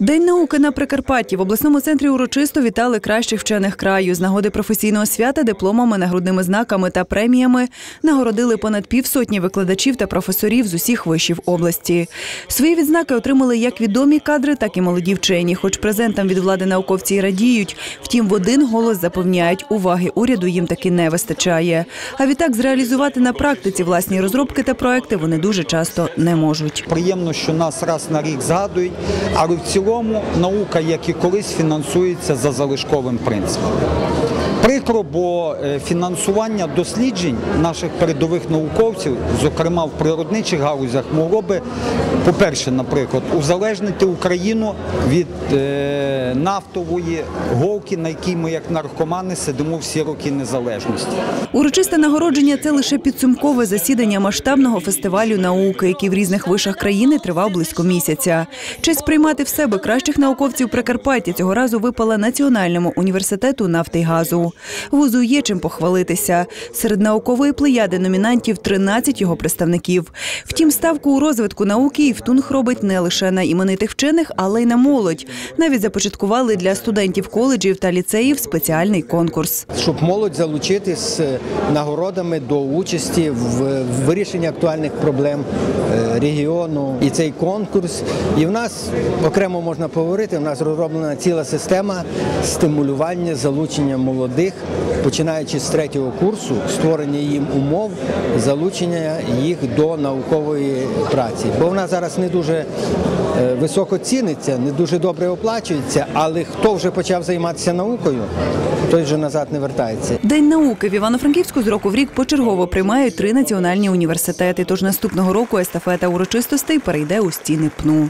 День науки на Прикарпатті в обласному центрі урочисто вітали кращих вчених краю. З нагоди професійного свята дипломами, нагрудними знаками та преміями нагородили понад півсотні викладачів та професорів з усіх вишів області. Свої відзнаки отримали як відомі кадри, так і молоді вчені. Хоч презентам від влади науковці й радіють. Втім, в один голос запевняють, уваги уряду їм таки не вистачає. А відтак зреалізувати на практиці власні розробки та проекти вони дуже часто не можуть. Приємно, що нас раз на рік згадують, але в цілому наука, як і колись, фінансується за залишковим принципом. Прикро, бо е, фінансування досліджень наших передових науковців, зокрема в природничих галузях, могло би, по-перше, наприклад, узалежнити Україну від е, нафтової голки, на якій ми, як наркомани, сидимо всі роки незалежності. Урочисте нагородження це лише підсумкове засідання масштабного фестивалю науки, який в різних вишах країни тривав близько місяця. Честь приймати в себе кращих науковців Прикарпаття цього разу випала Національному університету нафти й газу. Вузу є чим похвалитися. Серед наукової плеяди номінантів 13 його представників. Втім, ставку у розвитку науки Івтунг робить не лише на іменитих вчених, але й на молодь. Навіть започаткували для студентів коледжів та ліцеїв спеціальний конкурс. щоб молодь залучити з нагородами до участі в вирішенні актуальних проблем е, регіону. І цей конкурс. І в нас окремо можна поговорити. У нас розроблена ціла система стимулювання залучення молодих, починаючи з третього курсу, створення їм умов залучення їх до наукової праці. Бо вона зараз не дуже е, високо ціниться, не дуже добре оплачується, але хто вже почав займатися наукою, той вже назад не вертається. День науки в Івано-Франківську з року в рік почергово приймають три національні університети. Тож наступного року естафета урочистостей перейде у стіни ПНУ.